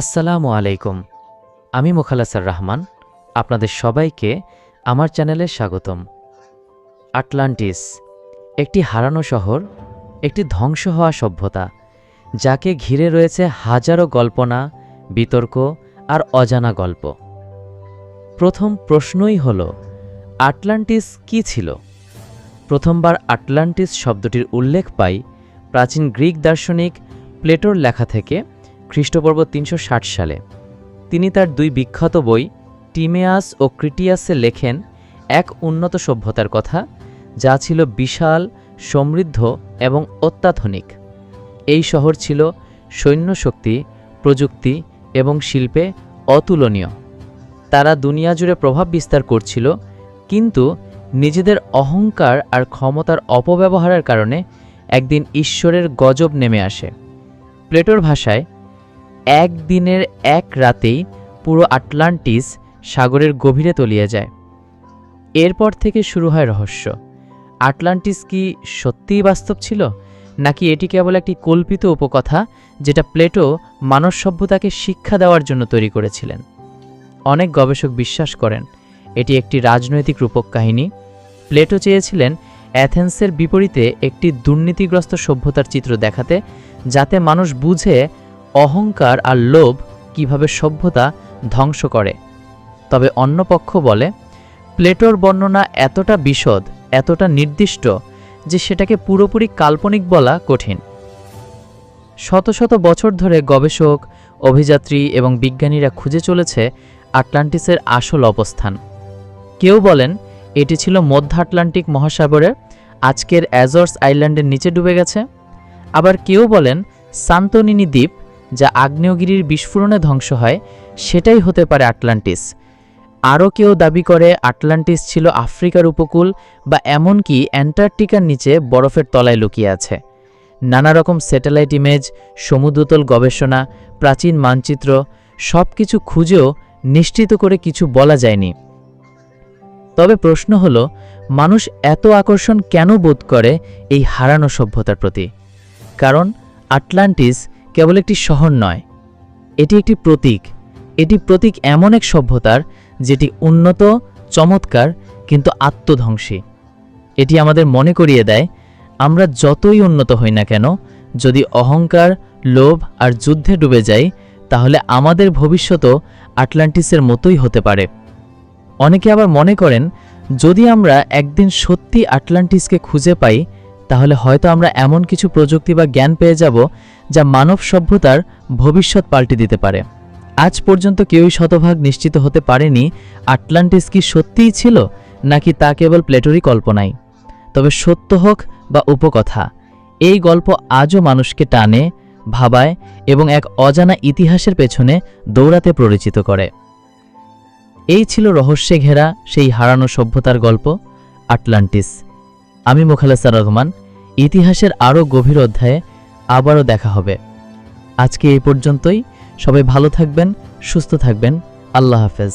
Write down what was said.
আসসালামু আলাইকুম। আমি মোখালাসার রহমান, আপনাদের সবাইকে আমার চ্যানেলে স্বাগতম। আটলান্টিস, একটি হারানো শহর, একটি ধ্বংস হওয়া সভ্যতা, যাকে ঘিরে রয়েছে হাজারো কল্পনা, বিতর্ক আর অজানা গল্প। প্রথম প্রশ্নই হল, আটলান্টিস কি ছিল? প্রথমবার আটলান্টিস শব্দটির উল্লেখ পাই প্রাচীন গ্রিক দার্শনিক প্লেটোর লেখা থেকে খ্রিস্টপূর্ব তিনশো ষাট সালে। তিনি তার দুই বিখ্যাত বই টিমেয়াস ও ক্রিটিয়াসে লেখেন এক উন্নত সভ্যতার কথা, যা ছিল বিশাল, সমৃদ্ধ এবং অত্যাধুনিক। এই শহর ছিল সৈন্যশক্তি, প্রযুক্তি এবং শিল্পে অতুলনীয়। তারা দুনিয়া জুড়ে প্রভাব বিস্তার করছিল, কিন্তু নিজেদের অহংকার আর ক্ষমতার অপব্যবহারের কারণে একদিন ঈশ্বরের গজব নেমে আসে। প্লেটোর ভাষায় একদিনের এক রাতেই পুরো আটলান্টিস সাগরের গভীরে তলিয়ে যায়। এরপর থেকে শুরু হয় রহস্য। আটলান্টিস কি সত্যিই বাস্তব ছিল? নাকি এটি কেবল একটি কল্পিত উপকথা যেটা প্লেটো মানব সভ্যতাকে শিক্ষা দেওয়ার জন্য তৈরি করেছিলেন? অনেক গবেষক বিশ্বাস করেন, এটি একটি রাজনৈতিক রূপক কাহিনী প্লেটো চেয়েছিলেন অ্যাথেন্সের বিপরীতে একটি দুর্নীতিগ্রস্ত সভ্যতার চিত্র দেখাতে, যাতে মানুষ বুঝে অহংকার আর লোভ কীভাবে সভ্যতা ধ্বংস করে? তবে অন্য পক্ষ বলে, প্লেটোর বর্ণনা এতটা বিশদ, এতটা নির্দিষ্ট, যে সেটাকে পুরোপুরি কাল্পনিক বলা কঠিন। শত শত বছর ধরে গবেষক, অভিযাত্রী এবং বিজ্ঞানীরা খুঁজে চলেছে আটলান্টিসের আসল অবস্থান। কেউ বলেন, এটি ছিল মধ্য আটলান্টিক মহাসাগরের আজকের অ্যাজর্স আইল্যান্ডের নিচে ডুবে গেছে। আবার কেউ বলেন, সান্তনিনি দ্বীপ যা আগ্নেয়গিরির বিস্ফোরণে ধ্বংস হয়, সেটাই হতে পারে আটলান্টিস। আরও কেউ দাবি করে আটলান্টিস ছিল আফ্রিকার উপকূল বা এমনকি অ্যান্টার্কটিকার নিচে বরফের তলায় লুকিয়ে আছে। নানা রকম স্যাটেলাইট ইমেজ, সমুদ্রতল গবেষণা, প্রাচীন মানচিত্র সব কিছু খুঁজেও নিশ্চিত করে কিছু বলা যায়নি। তবে প্রশ্ন হল, মানুষ এত আকর্ষণ কেন বোধ করে এই হারানো সভ্যতার প্রতি? কারণ আটলান্টিস কেবল একটি শহর নয়, এটি একটি প্রতীক। এটি প্রতীক এমন এক সভ্যতার, যেটি উন্নত, চমৎকার, কিন্তু আত্মধ্বংসী। এটি আমাদের মনে করিয়ে দেয়, আমরা যতই উন্নত হই না কেন, যদি অহংকার, লোভ আর যুদ্ধে ডুবে যাই, তাহলে আমাদের ভবিষ্যতও আটলান্টিসের মতোই হতে পারে। অনেকে আবার মনে করেন, যদি আমরা একদিন সত্যি আটলান্টিসকে খুঁজে পাই তাহলে হয়তো আমরা এমন কিছু প্রযুক্তি বা জ্ঞান পেয়ে যাব যা মানব সভ্যতার ভবিষ্যৎ পাল্টে দিতে পারে। আজ পর্যন্ত কেউই শতভাগ নিশ্চিত হতে পারেনি আটলান্টিস কি সত্যিই ছিল, নাকি তা কেবল প্লেটোরই কল্পনাই। তবে সত্য হোক বা উপকথা, এই গল্প আজও মানুষকে টানে, ভাবায় এবং এক অজানা ইতিহাসের পেছনে দৌড়াতে পরিচিত করে। এই ছিল রহস্যে ঘেরা সেই হারানো সভ্যতার গল্প, আটলান্টিস। আমি মুখালেসার রহমান, ইতিহাসের আরও গভীর অধ্যায়ে আবারও দেখা হবে। আজকে এই পর্যন্তই। সবাই ভালো থাকবেন, সুস্থ থাকবেন। আল্লাহ হাফেজ।